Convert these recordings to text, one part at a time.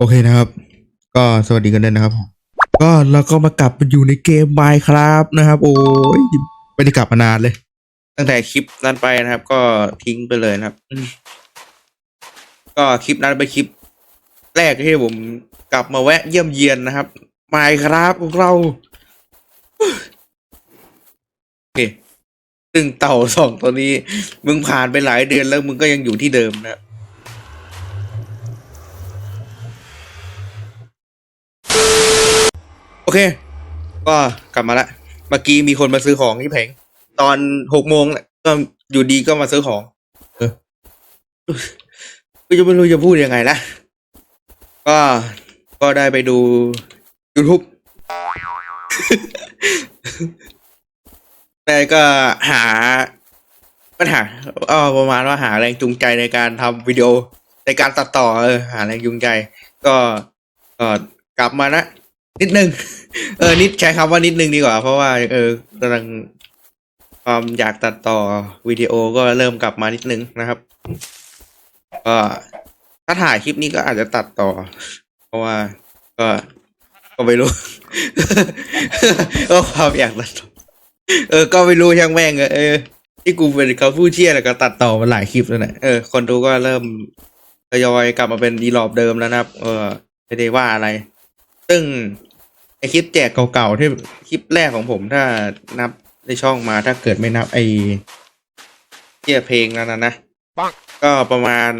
โอเคนะครับ ก็สวัสดีกันด้วยนะครับ ก็เราก็มากลับมาอยู่ในเกม Minecraft นะครับ โอ้ยไม่ได้กลับมานานเลย ตั้งแต่คลิปนั้นไปนะครับ ก็ทิ้งไปเลยนะครับ ก็คลิปนั้นเป็นคลิป แรกที่ผมกลับมาแวะเยี่ยมเยียนนะครับ Minecraft ของเราโอเคซึ่งเต่าสองตัวนี้ มึงผ่านไปหลายเดือนแล้วมึงก็ยังอยู่ที่เดิมนะ โอเค ก็กลับมาละ เมื่อกี้มีคนมาซื้อของที่แผง ตอนหกโมงแหละก็อยู่ดีก็มาซื้อของ เออก็จะไม่รู้จะพูดยังไงละก็ ก็ได้ไปดู YouTube แต่ก็หาปัญหาเออประมาณว่าหาแรงจูงใจในการทำวิดีโอในการตัดต่อเออหาแรงจูงใจ ก็ก็กลับมานะ นิดนึง เออนิดใช้คำว่านิดนึงดีกว่า เพราะว่าเออกำลังความอยากตัดต่อวิดีโอก็เริ่มกลับมานิดนึงนะครับก็ถ้าถ่ายคลิปนี้ก็อาจจะตัดต่อ เพราะว่าก็ก็ไม่รู้ก็ความอยากตัดต่อเออ ก็ไม่รู้ช่างแม่งเออที่กูเป็นเขาพูดเชี่ยแล้วก็ตัดต่อมาหลายคลิปแล้วนะเออคนดูก็เริ่มทยอยกลับมาเป็นดีรอบเดิมแล้วนะครับ เออไม่ได้ว่าอะไร ซึ่ง ไอคลิปแจกเก่าๆที่คลิปแรกของผมถ้านับในช่องมาถ้าเกิดไม่นับไอเที่ยเพลงนั้นนะนะก็ประมาณ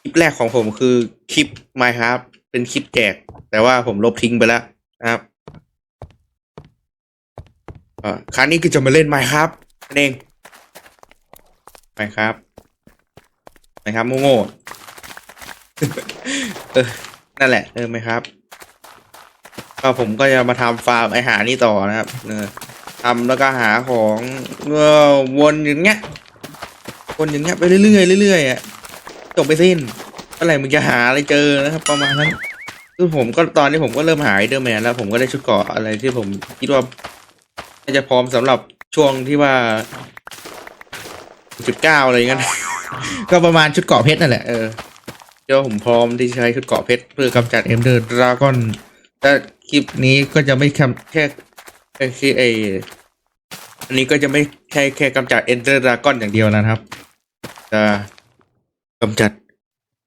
คลิปแรกของผมคือคลิป Minecraft เป็นคลิปแจก แต่ว่าผมลบทิ้งไปแล้วนะครับอ่าครั้งนี้คือจะมาเล่น Minecraft นั่นเอง Minecraft Minecraft โง่ๆเออนั่นแหละเออไหมครับ ก็ผมก็จะมาทำฟาร์มไอหานี่ต่อนะครับเออทำแล้วก็หาของเออวนอย่างเงี้ยวนอย่างเงี้ยไปเรื่อยๆเรื่อยๆอะจบไปสิ้นเมื่อไหร่มึงจะหาอะไรเจอนะครับ ประมาณนั้นคือผมก็ตอนนี้ผมก็เริ่มหาไอเดอร์แมนแล้ว ผมก็ได้ชุดเกราะอะไรที่ผมคิดว่าจะพร้อมสำหรับช่วงที่ว่าจุดเก้าอะไรเงี้ยก็ประมาณชุดเกราะเพชรนั่นแหละเออเดี๋ยวผมพร้อมที่จะใช้ชุดเกราะเพชรเพื่อกำจัดเอ็มเดอร์ดราก้อนแต่ คลิปนี้ก็จะไม่แค่แค่คือไออันนี้ก็จะไม่แค่แค่กำจัดเอ็นเดอร์ดากอนอย่างเดียวนะครับ จะกำจัด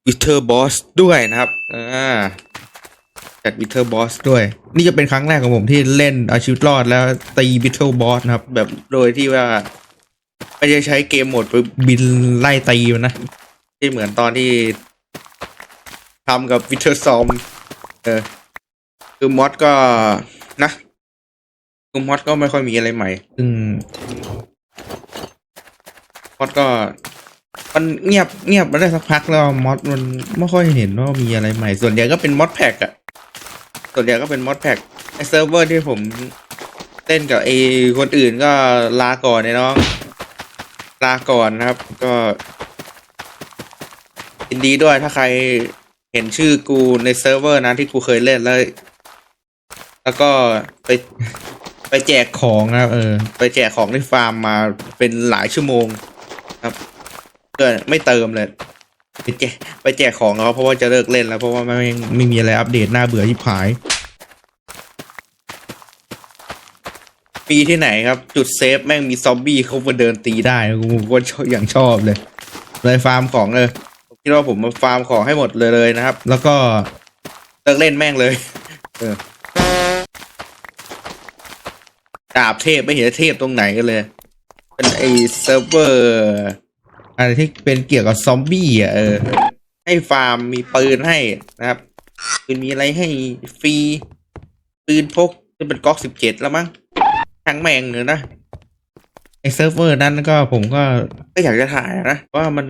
วิเทอร์บอสด้วยนะครับอ่าจัดวิเทอร์บอสด้วย นี่จะเป็นครั้งแรกของผมที่เล่นเอาชีวิตรอดแล้วตีวิเทอร์บอสนะครับ แบบโดยที่ว่าไม่ได้ใช้เกมโหมดไปบินไล่ตีมันนะ ที่เหมือนตอนที่ทำกับวิเทอร์ซอมเออ คือมอดก็นะคือมอดก็ไม่ค่อยมีอะไรใหม่ซึ่งมอดก็ มันเงียบเงียบมาได้สักพักแล้วมอดมันไม่ค่อยเห็นว่ามีอะไรใหม่ ส่วนใหญ่ก็เป็นมอดแพ็กอะส่วนใหญ่ก็เป็นมอดแพ็กไอเซิร์ฟเวอร์ที่ผมเล่นกับไอคนอื่นก็ลาก่อนไอ้น้องลาก่อนนะครับ ก็ยินดีด้วยถ้าใครเห็นชื่อกูในเซิร์ฟเวอร์นะที่กูเคยเล่นแล้ว แล้วก็ไปไปแจกของนะครับเออ ไปแจกของที่ฟาร์มมาเป็นหลายชั่วโมงครับก็ไม่เติมเลย ไปแจกไปแจกของเขาเพราะว่าจะเลิกเล่นแล้วเพราะว่าไม่ไม่มีอะไรอัปเดตน่าเบื่อยิบหาย ปีที่ไหนครับ จุดเซฟแม่งมีซอมบี้เขามาเดินตีได้กูก็ชอบอย่างชอบเลย เลยฟาร์มของเลยคิดว่าผมมาฟาร์มของให้หมดเลยเลยนะครับ แล้วก็เลิกเล่นแม่งเลย เออ ดาบเทพไม่เห็นเทพตรงไหนกันเลย เป็นไอเซิร์ฟเวอร์อะไรที่เป็นเกี่ยวกับซอมบี้อะเออ ให้ฟาร์มมีปืนให้นะครับปืนมีอะไรให้ฟรีปืนพกจะเป็นก๊อกสิบเจ็ดแล้วมั้งทั้งแมงเลยนะไอเซิร์ฟเวอร์นั้นก็ผมก็ก็อยากจะถ่ายนะว่ามัน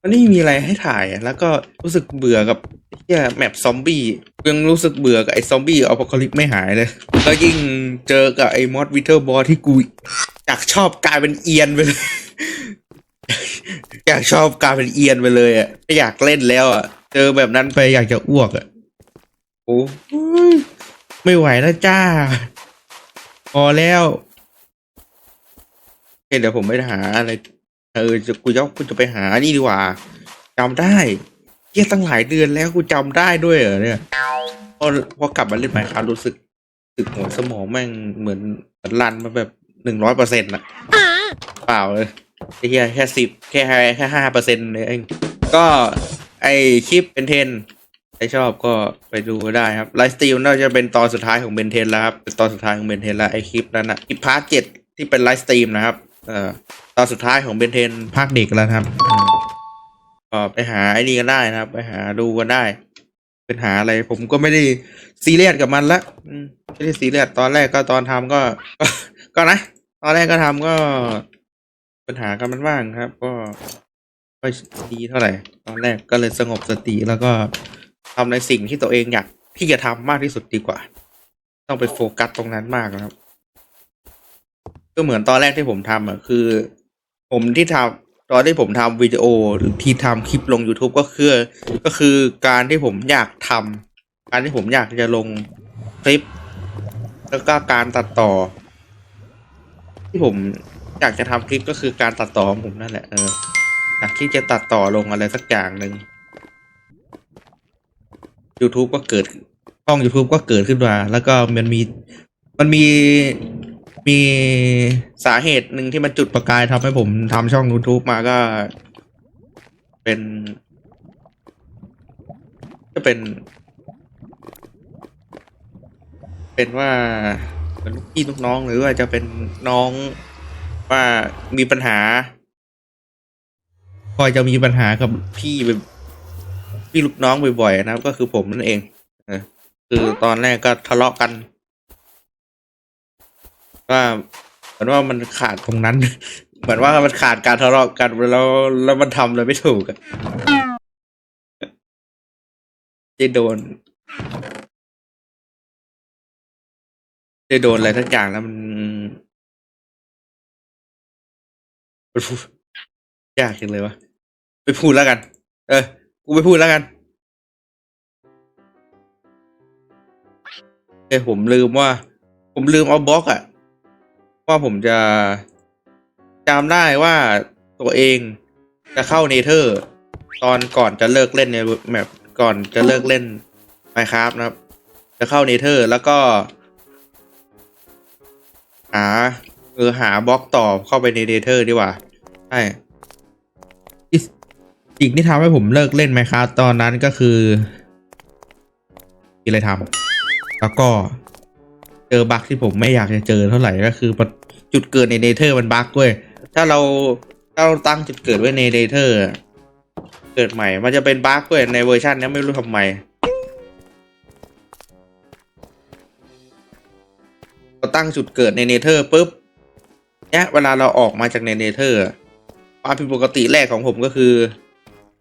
มันไม่มีอะไรให้ถ่ายแล้วก็รู้สึกเบื่อกับ เียแมปซอมบี้ยังรู้สึกเบื่อกับไอซอมบี้อพอลิปไม่หายเลย แล้วยิ่งเจอกับไอมอสวิเทอร์บอที่กูอยากชอบกลายเป็นเอียนไปเลยอยากชอบกลายเป็นเอียนไปเลยอะไม่อยากเล่นแล้วอะ เจอแบบนั้นไปอยากจะอ้วกอะโอ้ยไม่ไหวแล้วจ้า พอแล้วเเดี๋ยวผมไปหาอะไร เออจะกูจะกูจะไปหานี่ดีกว่าจำได้ เยี่ยตั้งหลายเดือนแล้วกูจำได้ด้วยเหรอเนี่ยพอพอกลับมาเล่นใหม่ครับรู้สึกรู้สึกหัวสมองแม่งเหมือนรันมาแบบหนึ่งร้อยเปอร์เซ็นต์อะเปล่าเลยไอ้เหี้ยแค่สิบแค่แค่ห้าเปอร์เซ็นต์เองก็ไอคลิปเป็นเทนใครชอบก็ไปดูก็ได้ครับไลฟ์สตรีมน่าจะเป็นตอนสุดท้ายของเบนเทนแล้วครับเป็นตอนสุดท้ายของเบนเทนแล้วไอคลิปนั้นนะคลิปพาร์ทเจ็ดที่เป็นไลฟ์สตรีมนะครับเอ่อตอนสุดท้ายของเบนเทนภาคเด็กแล้วครับ ก็ไปหาไอ้นี่กันได้นะครับ ไปหาดูกันได้เป็นหาอะไร ผมก็ไม่ได้ซีเรียสกับมันละไม่ได้ซีเรียสตอนแรกก็ตอนทำก็ก็ ก็นะตอนแรกก็ทำก็ปัญหากันมันบ้างครับ ก็ไม่ดีเท่าไหร่ ตอนแรกก็เลยสงบสติแล้วก็ทำในสิ่งที่ตัวเองอยากที่จะทำมากที่สุดดีกว่า ต้องไปโฟกัสตรงนั้นมากนะครับ ก็เหมือนตอนแรกที่ผมทำอะคือ ผมที่ทำ ตอนที่ผมทำวิดีโอที่ทำคลิปลง YouTube ก็คือ ก็คือการที่ผมอยากทำการที่ผมอยากจะลงคลิป แล้วก็การตัดต่อ ที่ผมอยากจะทำคลิปก็คือการตัดต่อของผมนั่นแหละเอออยากที่จะตัดต่อลงอะไรสักอย่างหนึ่ง YouTube ก็เกิดช่อง YouTube ก็เกิดขึ้นมา แล้วก็มันมีมันมี มีสาเหตุหนึ่งที่มันจุดประกายทำให้ผมทำช่อง YouTube มาก็ เป็น ก็เป็น เป็นว่าเป็นลูกพี่ลูกน้องหรือว่าจะเป็นน้องว่ามีปัญหาคอยจะมีปัญหากับพี่แบบพี่ลูกน้องบ่อยๆนะครับ ก็คือผมนั่นเองคือตอนแรกก็ทะเลาะกัน ว่าเหมือนว่ามันขาดตรงนั้น เหมือนว่ามันขาดการทะเลาะกันแล้วแล้วมันทำเลยไม่ถูกจะโดนได้โดนอะไรทักอย่างแล้วมันมันพูดยากจังเลยวะไปพูดแล้วกัน เออกูไปพูดแล้วกันเอ้ยผมลืมว่า ผมลืมเอาบล็อกอะ ว่าผมจะจำได้ว่าตัวเองจะเข้าเนเธอร์ ตอนก่อนจะเลิกเล่นในแมปก่อนจะเลิกเล่นไมครับนะครับ จะเข้าเนเธอร์แล้วก็ หาเออหาบล็อกต่อเข้าไปในเนเธอร์ดีกว่าใช่อีกที่ทำให้ผมเลิกเล่นไหมครับตอนนั้นก็คือมีอะไรทำแล้วก็ เจอบั๊กที่ผมไม่อยากจะเจอเท่าไหร่ก็คือจุดเกิดในเนเธอร์มันบั๊กเว้ยถ้าเราถ้าเราตั้งจุดเกิดไว้ในเนเธอร์เกิดใหม่ มันจะเป็นบั๊กเว้ยในเวอร์ชันนี้ไม่รู้ทำไมเราตั้งจุดเกิดในเนเธอร์ปุ๊บเนี่ยเวลาเราออกมาจากในเนเธอร์ความผิดปกติแรกของผมก็คือ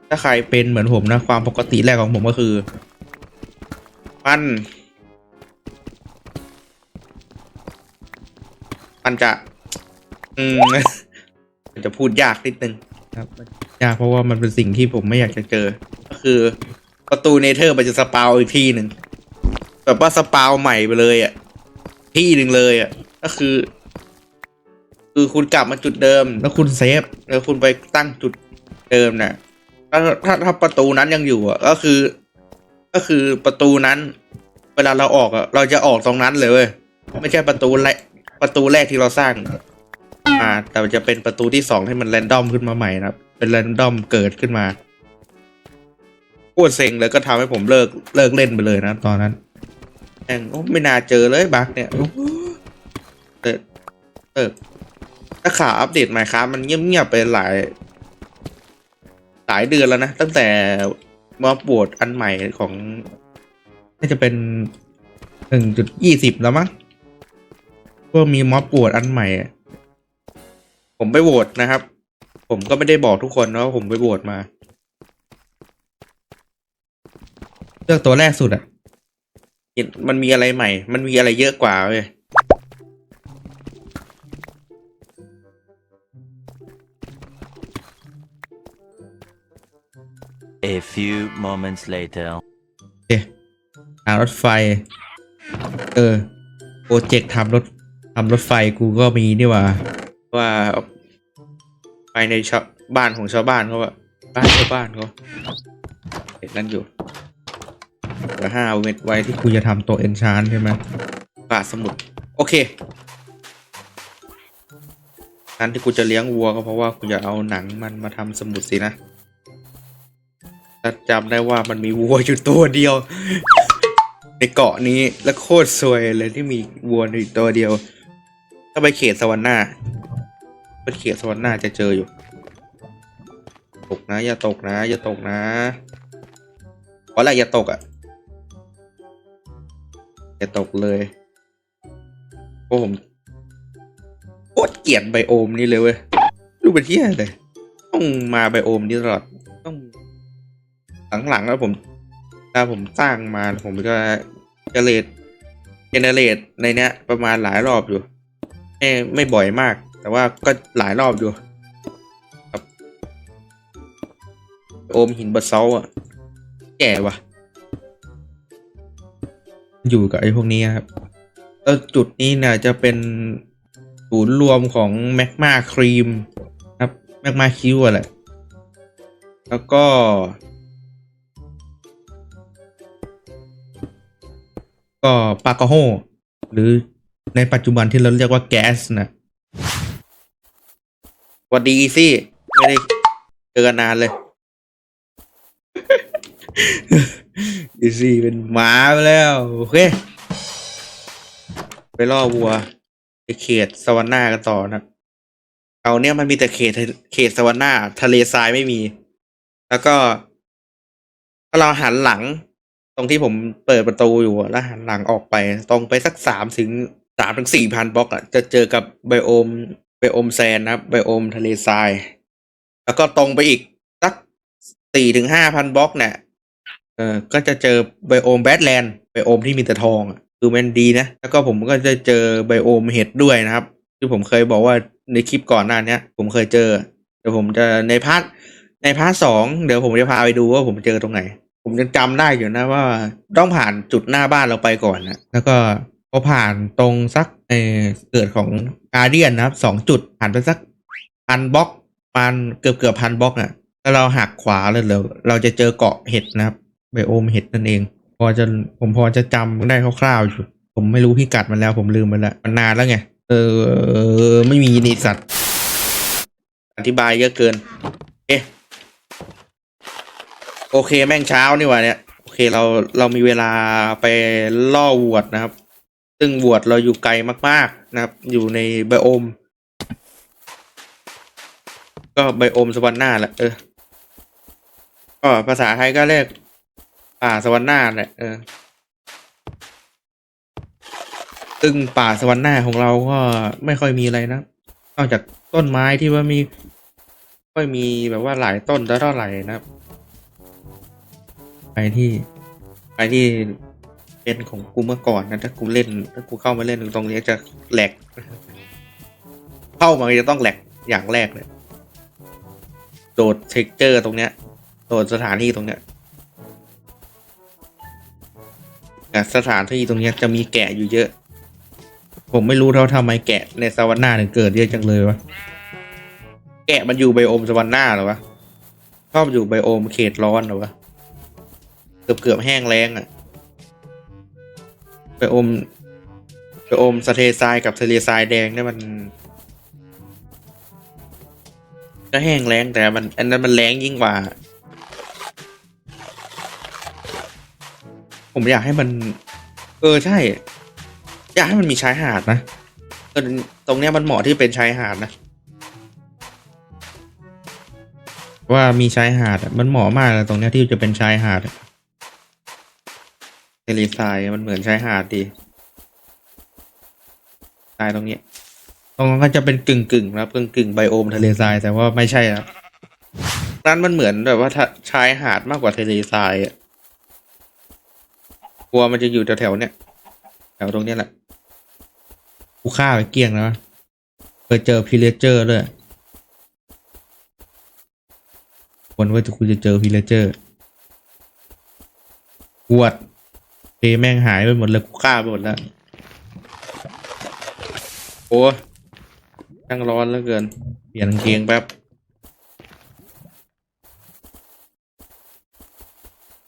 ถ้าใครเป็นเหมือนผมนะ ความปกติแรกของผมก็คือ มัน มันจะ อืม มันจะพูดยากนิดนึงครับยากเพราะว่ามันเป็นสิ่งที่ผมไม่อยากจะเจอ ก็คือ ประตูเนเธอร์มันจะสปาวอีกที่หนึ่งแบบว่าสปาวใหม่ไปเลยอะ ที่หนึ่งเลยอะ ก็คือ คือคุณกลับมาจุดเดิม แล้วคุณเซฟ แล้วคุณไปตั้งจุดเดิมน่ะถ้าถ้าถ้าประตูนั้นยังอยู่อะ ก็คือ ก็คือประตูนั้น เวลาเราออกอะ เราจะออกตรงนั้นเลยเว้ยไม่ใช่ประตูแรก ประตูแรกที่เราสร้าง อ่า แต่จะเป็นประตูที่สองให้มันแรนดอมขึ้นมาใหม่นะครับ เป็นแรนดอมเกิดขึ้นมาโคตรเซ็งเลยก็ทำให้ผมเลิกเลิกเล่นไปเลยนะตอนนั้นแม่งโอ้ไม่น่าเจอเลยบั๊กเนี่ยเออเออถ้าขาอัปเดตใหม่ครับมันเงียบๆไปหลาย หลายเดือนแล้วนะ ตั้งแต่มาบวดอันใหม่ของน่าจะเป็นหนึ่งจุดยี่สิบแล้วมั้ง ก็มีม็อบโหวตอันใหม่อะผมไปโหวตนะครับ ผมก็ไม่ได้บอกทุกคนนะว่าผมไปโหวตมา เลือกตัวแรกสุดอะเห็นมันมีอะไรใหม่ มันมีอะไรเยอะกว่าเว้ย A few moments later. หารถไฟ เออ โปรเจกต์ทำรถ ทำรถไฟกูก็มีนี่ว่า ว่าไปในชาวบ้านของชาวบ้านเขาอะบ้านชาวบ้านเขาเห็นนั่นอยู่เหลือห้าเม็ดไว้ที่กูจะทำตัวเอนชานใช่ไหมป่าสมุทรโอเคนั้นที่กูจะเลี้ยงวัวก็เพราะว่ากูจะเอาหนังมันมาทำสมุดสินะถ้าจำได้ว่ามันมีวัวอยู่ตัวเดียว ในเกาะนี้และโคตรสวยเลยที่มีวัวอยู่ตัวเดียว ถ้าไปเขตสวรรค์หน้าไปเขตสวรรค์หน้าจะเจออยู่ ตกนะ อย่าตกนะ อย่าตกนะขอแรอย่าตกอะอย่าตกเลยเพราะผมโคตรเกลียดไบโอมนี่เลยเว้ยรูเป็นที่อะไรต้องมาไบโอมนี่ตลอดต้องหลังๆแล้วผมถ้าผมสร้างมาผมก็เจเนเรตเจเนเรตในเนี้ยประมาณหลายรอบอยู่ ไม่ไม่บ่อยมาก แต่ว่าก็หลายรอบอยู่ครับโอมหินบาซอลอะแก่วะอยู่กับไอ้พวกนี้ครับแล้วจุดนี้เนี่ยจะเป็นศูนย์รวมของแมกมาครีมครับแมกมาคิวอะแหละแล้วก็ ก็ปากาโฮหรือ ในปัจจุบันที่เราเรียกว่าแก๊สนะวัสดีสิไม่ได้เจอกันนานเลย อีซี่เป็นหมาไปแล้ว โอเค ไปล่อวัวไปเขตสวรรค์หน้ากันต่อนะเอาเนี่ยมันมีแต่เขตเขตสวรรค์หน้าทะเลทรายไม่มี แล้วก็ถ้าเราหันหลัง ตรงที่ผมเปิดประตูอยู่อะแล้วหันหลังออกไป ตรงไปสักสามถึง สามถึงสี่พันบล็อกอะจะเจอกับไบโอมไบโอมแซนนะครับไบโอมทะเลทราย แล้วก็ตรงไปอีกสักสี่ถึงห้าพันบล็อกเนี่ยเออก็จะเจอไบโอมแบดแลนด์ไบโอมที่มีแต่ทองอะคือมันดีนะ แล้วก็ผมก็จะเจอไบโอมเห็ดด้วยนะครับ ที่ผมเคยบอกว่าในคลิปก่อนหน้าเนี้ยผมเคยเจอ เดี๋ยวผมจะในพาร์ทในพาร์ทสองเดี๋ยวผมจะพาไปดูว่าผมเจอตรงไหน ผมยังจำได้อยู่นะว่าต้องผ่านจุดหน้าบ้านเราไปก่อนนะแล้วก็ พอผ่านตรงสักเออเกิดของการเดียนนะครับสองจุดผ่านไปสักพันบล็อกพันเกือบเกือบพันบล็อกอะแล้วเราหักขวาเลยเราเราจะเจอเกาะเห็ดนะครับไบโอมเห็ดนั่นเอง พอจะผมพอจะจำได้คร่าวๆอยู่ผมไม่รู้พิกัดมันแล้วผมลืมไปแล้วมันนานแล้วไงเออไม่มีนิสัตว์อธิบายเยอะเกิน เอ๊ะโอเคแม่งเช้านี่ว่าเนี่ยโอเคเราเรามีเวลาไปล่อววดนะครับ ซึ่งววดเราอยู่ไกลมาก ๆ นะครับ อยู่ในไบโอม ก็ไบโอมสวรรค์หน้าแหละเออ ก็ภาษาไทยก็เรียกป่าสวรรค์หน้าแหละเออ ซึ่งป่าสวรรค์หน้าของเราก็ไม่ค่อยมีอะไรนะ นอกจากต้นไม้ที่ว่ามีค่อยมีแบบว่าหลายต้นเท่าไหร่นะครับไปที่ไปที่ เป็นของกูเมื่อก่อนนะถ้ากูเล่น ถ้ากูเข้ามาเล่นตรงนี้จะแหลก เข้ามาจะต้องแหลกอย่างแรกเลยโดดเทคเจอร์ตรงเนี้ยโดดสถานที่ตรงเนี้ยสถานที่ตรงเนี้ยจะมีแกะอยู่เยอะ ผมไม่รู้เท่าทำไมแกะในสวรรค์หน้าถึงเกิดเยอะจังเลยวะแกะมันอยู่ไบโอมสวรรค์หน้าหรอวะชอบอยู่ไบโอมเขตร้อนหรอวะเกือบเกือบแห้งแล้งอะ ไปอมไปอมสะเททรายกับทะเลทรายแดงเนี่ยมัน ก็แห้งแล้งแต่มัน อันนั้นมันแล้งยิ่งกว่า ผมอยากให้มัน เออใช่ อยากให้มันมีชายหาดนะตรงเนี้ยมันเหมาะที่เป็นชายหาดนะว่ามีชายหาดมันเหมาะมากเลยตรงเนี้ยที่จะเป็นชายหาดอะ ทะเลทรายมันเหมือนชายหาดดีทรายตรงนี้ ตรงนั้นก็จะเป็นกึ่งกึ่งๆนะครับกึ่งกึ่งๆไบโอมทะเลทรายแต่ว่าไม่ใช่ครับนั้นมันเหมือนแบบว่าชายหาดมากกว่าทะเลทรายอะกลัวมันจะอยู่แถวๆเนี้ยแถวตรงเนี้ยแหละกูฆ่าไปเกลี้ยงแล้วเคยเจอพิเลเจอร์ด้วยคนว่าจะกูจะเจอพิเลเจอร์ ปวด เพแม่งหายไปหมดเลยกูฆ่าไปหมดแล้วโอ้ช่างร้อนเหลือเกิน เปลี่ยนกางเกงแป๊บ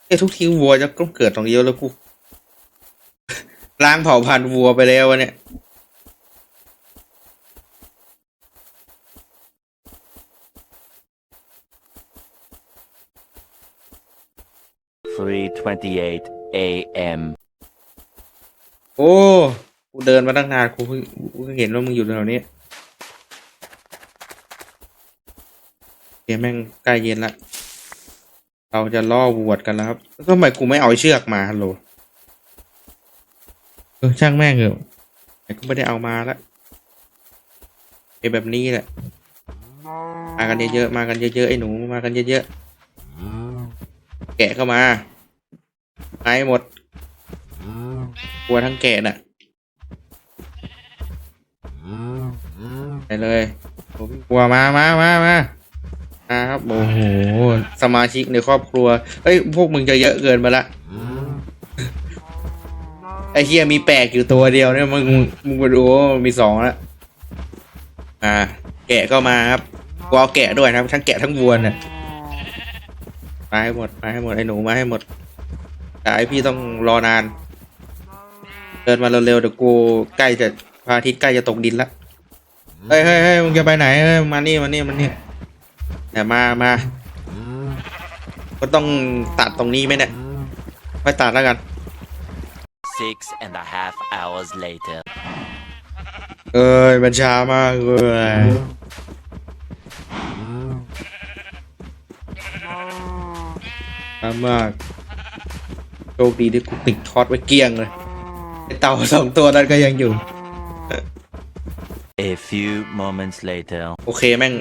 อ้ทุกทีวัวจะต้องเกิดตรงนี้แล้วกูล้างเผ่าพันธุ์วัวไปแล้ววะเนี่ย3:28 a.m. โอ้กูเดินมาตั้งนานกูเพิ่งกูเพิ่งเห็นว่ามึงอยู่แถวนี้เดี๋ยวแม่งใกล้เย็นละ เราจะล่อวัวกันแล้วครับแล้วทำไมกูไม่เอาเชือกมาฮัลโหลเออช่างแม่งเหอแต่ก็ไม่ได้เอามาละไอ้แบบนี้แหละ มากันเยอะๆมากันเยอะๆไอ้หนูมากันเยอะๆแกะเข้ามา ไม้หมดกลัวทั้งแกะน่ะไปเลยผมกลัวมามามามามาครับโอ้โหสมาชิกในครอบครัวเอ้ยพวกมึงจะเยอะเกินไปละไอ้เฮียมีแปลกอยู่ตัวเดียวเนี่ยมึงมึงไปดูมีสองแล้วอ่า แกะก็มาครับกูเอาแกะด้วยนะครับทั้งแกะทั้งวัวเนี่ยมาให้หมดมาให้หมดไอ้หนูมาให้หมด แต่ไอพี่ต้องรอนาน เดินมาเร็วๆเดี๋ยวกูใกล้จะพระอาทิตย์ใกล้จะตกดินละเฮ้ยเฮ้ยเฮ้ยมึงจะไปไหนเฮ้ยมานี่มานี่มานี่แต่มามาก็ต้องตัดตรงนี้ไหมเนี่ยไม่ตัดแล้วกัน Six and a half hours later. เอ้ยมันช้ามากเลยช้ามาก โชคดีที่กูติดทอดไว้เกลี้ยงเลยไอเต่าสองตัวนั้นก็ยังอยู่ A few moments later. โอเคแม่ง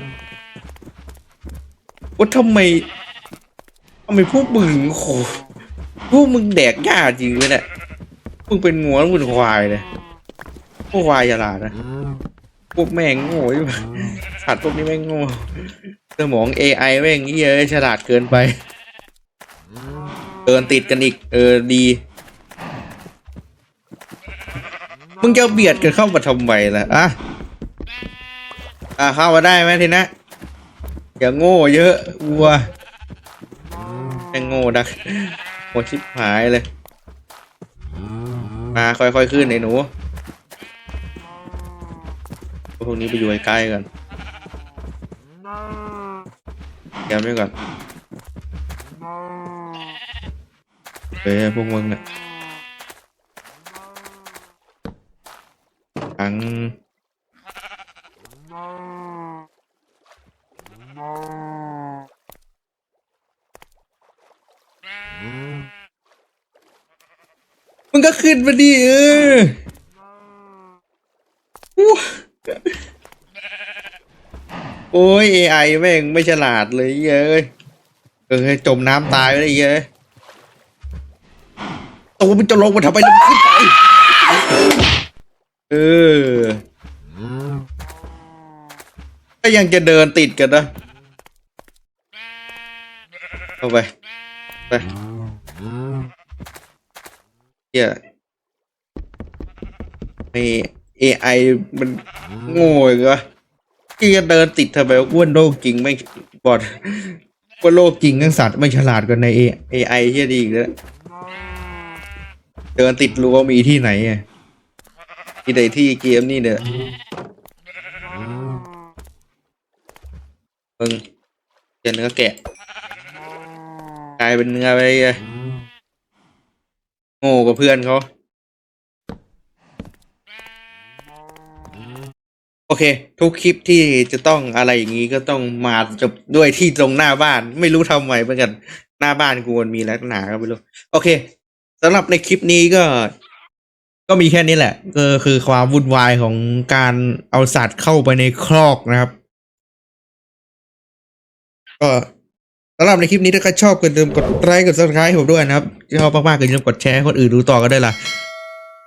ว่าทำไมทำไมพวกมึงโอ้โหพวกมึงแดกหญ้าจริงเลยเนี่ยมึงเป็นงัวแล้วมึงเป็นควายเลยพวกควายฉลาดนะพวกแม่งโง่อยู่สัตว์พวกนี้แม่งโง่สมอง AI แม่งเหี้ยอะฉลาดเกินไป เดินติดกันอีก เออดี มึงจะเบียดกันเข้ามาทำไมล่ะอะอ่าเข้ามาได้ไหมทีนะอย่าโง่เยอะวัวแม่งโง่ดักโหชิบหายเลย มาค่อยๆขึ้นไอ้หนูพวกนี้ไปอยู่ใกล้ๆกันแกมไว้ก่อน เฮ้ยพวกมึงเนี่ยทั้งมึงก็ขึ้นมาดิเออโอ้ย AI แม่งไม่ฉลาดเลยเย้ยเออจมน้ำตายไปเลยเย้ย ตัวมันจะลงมาทำไมแล้วมันขึ้นไปเออก็ยังจะเดินติดกันนะเอาไปไปเฮียไอ AI มันโง่อีกวะที่จะเดินติดทำไมอ้วนโลกจริงไม่บอดว่าโลกจริงทั้งสัตว์ไม่ฉลาดกว่าใน AI เฮียดีอีกแล้ว เดินติดรั้วมีที่ไหนอะที่ใดที่เกมนี่เนี่ยมึงจะเนื้อแกะ กลายเป็นเนื้อไปเลยโง่กับเพื่อนเขา โอเค ทุกคลิปที่จะต้องอะไรอย่างนี้ก็ต้องมาจบด้วยที่ตรงหน้าบ้าน ไม่รู้ทำไมเหมือนกัน หน้าบ้านกูมันมีลักษณะก็ไม่รู้ โอเค สำหรับในคลิปนี้ก็ ก็มีแค่นี้แหละก็คือความวุ่นวายของการเอาสัตว์เข้าไปในครอกนะครับ ก็สำหรับในคลิปนี้ถ้าใครชอบก็อย่าลืมกดไลค์กด subscribe ให้ผมด้วยนะครับชอบมากๆก็อย่าลืมกดแชร์ให้คนอื่นดูต่อกันด้ล่ะ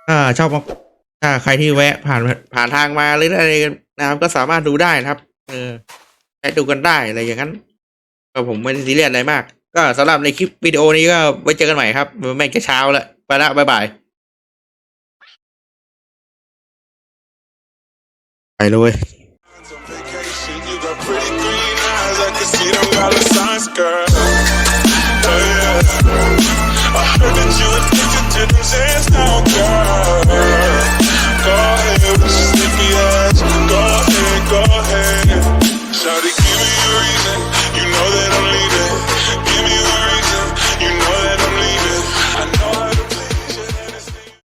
ถ้าชอบมากถ้าใครที่แวะผ่านผ่านทางมาหรืออะไรนะครับก็สามารถดูได้นะครับ เออแวะดูกันได้อะไรอย่างนั้นก็ผมไม่ได้ซีเรียสอะไรมาก ก็สำหรับในคลิปวิดีโอนี้ก็ไว้เจอกันใหม่ครับไม่จะเช้าแล้วไปละบ๊ายบายไปเลย see them dollar signs, girl. Oh, yeah. I heard that you addicted to them zans now, girl. Go ahead with your sticky ass. Go ahead, go ahead. Shawty, give me a reason.